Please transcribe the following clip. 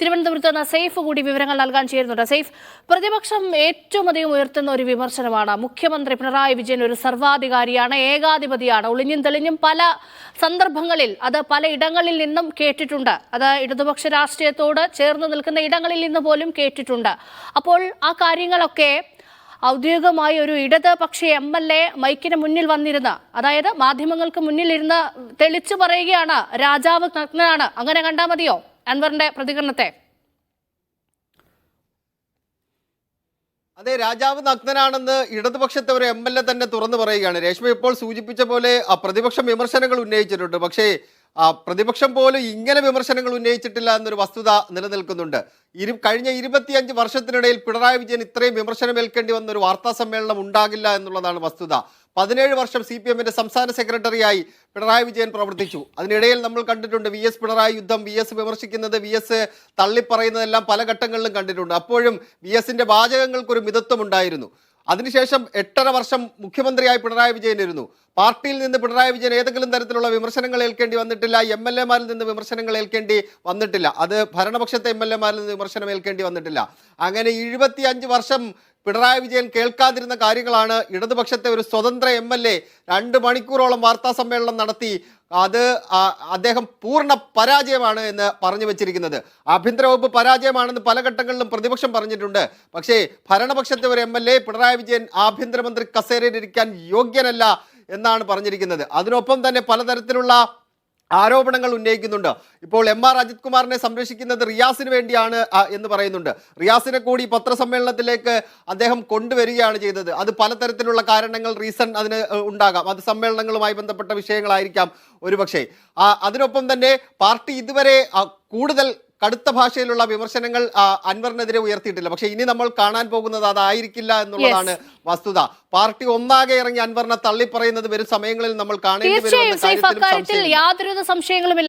തിരുവനന്തപുരത്ത് നിന്ന് സെയ്ഫ് കൂടി വിവരങ്ങൾ നൽകാൻ ചേരുന്നുണ്ട്. സെയ്ഫ് പ്രതിപക്ഷം ഏറ്റവും അധികം ഉയർത്തുന്ന ഒരു വിമർശനമാണ്. മുഖ്യമന്ത്രി പിണറായി വിജയൻ ഒരു സർവാധികാരിയാണ് ഏകാധിപതിയാണ്. ഒളിഞ്ഞും തെളിഞ്ഞും പല സന്ദർഭങ്ങളിൽ അത് പല ഇടങ്ങളിൽ നിന്നും കേട്ടിട്ടുണ്ട്. അത് ഇടതുപക്ഷ രാഷ്ട്രീയത്തോട് ചേർന്ന് നിൽക്കുന്ന ഇടങ്ങളിൽ നിന്ന് പോലും കേട്ടിട്ടുണ്ട്. അപ്പോൾ ആ കാര്യങ്ങളൊക്കെ ഔദ്യോഗികമായി ഒരു ഇടതുപക്ഷ പക്ഷേ എം എൽ എ മൈക്കിന് മുന്നിൽ വന്നിരുന്ന അതായത് മാധ്യമങ്ങൾക്ക് മുന്നിലിരുന്ന് തെളിച്ചു പറയുകയാണ് രാജാവ് നഗ്നനാണ്. അങ്ങനെ കണ്ടാൽ മതിയോ? അൻവറിന്റെ പ്രതികരണത്തെ. അതെ രാജാവ് നഗ്നനാണെന്ന് ഇടതുപക്ഷത്തെ ഒരു എം എൽ എ തന്നെ തുറന്നു പറയുകയാണ്. രേഷ്മ ഇപ്പോൾ സൂചിപ്പിച്ച പോലെ പ്രതിപക്ഷം വിമർശനങ്ങൾ ഉന്നയിച്ചിട്ടുണ്ട്. പക്ഷേ പ്രതിപക്ഷം പോലും ഇങ്ങനെ വിമർശനങ്ങൾ ഉന്നയിച്ചിട്ടില്ല എന്നൊരു വസ്തുത നിലനിൽക്കുന്നുണ്ട്. ഇരു കഴിഞ്ഞ ഇരുപത്തിയഞ്ച് വർഷത്തിനിടയിൽ പിണറായി വിജയൻ ഇത്രയും വിമർശനമേൽക്കേണ്ടി വന്ന ഒരു വാർത്താ സമ്മേളനം ഉണ്ടാകില്ല എന്നുള്ളതാണ് വസ്തുത. പതിനേഴ് വർഷം സി പി എമ്മിന്റെ സംസ്ഥാന സെക്രട്ടറിയായി പിണറായി വിജയൻ പ്രവർത്തിച്ചു. അതിനിടയിൽ നമ്മൾ കണ്ടിട്ടുണ്ട് വി എസ് പിണറായി യുദ്ധം വി എസ് വിമർശിക്കുന്നത് വി എസ് തള്ളിപ്പറയുന്നതെല്ലാം പല ഘട്ടങ്ങളിലും കണ്ടിട്ടുണ്ട്. അപ്പോഴും വി എസിന്റെ വാചകങ്ങൾക്കൊരു മിതത്വം ഉണ്ടായിരുന്നു അതിനുശേഷം എട്ടര വർഷം മുഖ്യമന്ത്രിയായി പിണറായി വിജയൻ ഇരുന്നു. പാർട്ടിയിൽ നിന്ന് പിണറായി വിജയൻ ഏതെങ്കിലും തരത്തിലുള്ള വിമർശനങ്ങൾ ഏൽക്കേണ്ടി വന്നിട്ടില്ല എം എൽ എമാരിൽ നിന്ന് വിമർശനങ്ങൾ ഏൽക്കേണ്ടി വന്നിട്ടില്ല. അത് ഭരണപക്ഷത്തെ എം എൽ എമാരിൽ നിന്ന് വിമർശനം ഏൽക്കേണ്ടി വന്നിട്ടില്ല. അങ്ങനെ എഴുപത്തി വർഷം പിണറായി വിജയൻ കേൾക്കാതിരുന്ന കാര്യങ്ങളാണ്. ഇടതുപക്ഷത്തെ ഒരു സ്വതന്ത്ര എം എൽ എ രണ്ട് മണിക്കൂറോളം വാർത്താ സമ്മേളനം നടത്തി. അത് അദ്ദേഹം പൂർണ പരാജയമാണ് എന്ന് പറഞ്ഞു വെച്ചിരിക്കുന്നത്. ആഭ്യന്തര വകുപ്പ് പരാജയമാണെന്ന് പല ഘട്ടങ്ങളിലും പ്രതിപക്ഷം പറഞ്ഞിട്ടുണ്ട്. പക്ഷേ ഭരണപക്ഷത്തെ ഒരു M L A Pinarayi Vijayan ആഭ്യന്തരമന്ത്രി കസേരയിൽ ഇരിക്കാൻ യോഗ്യനല്ല എന്നാണ് പറഞ്ഞിരിക്കുന്നത്. അതിനൊപ്പം തന്നെ പലതരത്തിലുള്ള ആരോപണങ്ങൾ ഉന്നയിക്കുന്നുണ്ട്. ഇപ്പോൾ എം ആർ അജിത് കുമാറിനെ സംരക്ഷിക്കുന്നത് റിയാസിന് വേണ്ടിയാണ് എന്ന് പറയുന്നുണ്ട്. റിയാസിനെ കൂടി പത്രസമ്മേളനത്തിലേക്ക് അദ്ദേഹം കൊണ്ടുവരികയാണ് ചെയ്തത്. അത് പലതരത്തിലുള്ള കാരണങ്ങൾ റീസൺ അതിന് ഉണ്ടാകാം. അത് സമ്മേളനങ്ങളുമായി ബന്ധപ്പെട്ട വിഷയങ്ങളായിരിക്കാം ഒരുപക്ഷെ. അതിനൊപ്പം തന്നെ പാർട്ടി ഇതുവരെ കൂടുതൽ കടുത്ത ഭാഷയിലുള്ള വിമർശനങ്ങൾ അൻവറിനെതിരെ ഉയർത്തിയിട്ടില്ല. പക്ഷെ ഇനി നമ്മൾ കാണാൻ പോകുന്നത് അതായിരിക്കില്ല എന്നുള്ളതാണ് വസ്തുത. പാർട്ടി ഒന്നാകെ ഇറങ്ങി അൻവറിനെ തള്ളിപ്പറയുന്നത് വരും സമയങ്ങളിൽ നമ്മൾ കാണേണ്ടി വരും യാതൊരു സംശയങ്ങളുമില്ല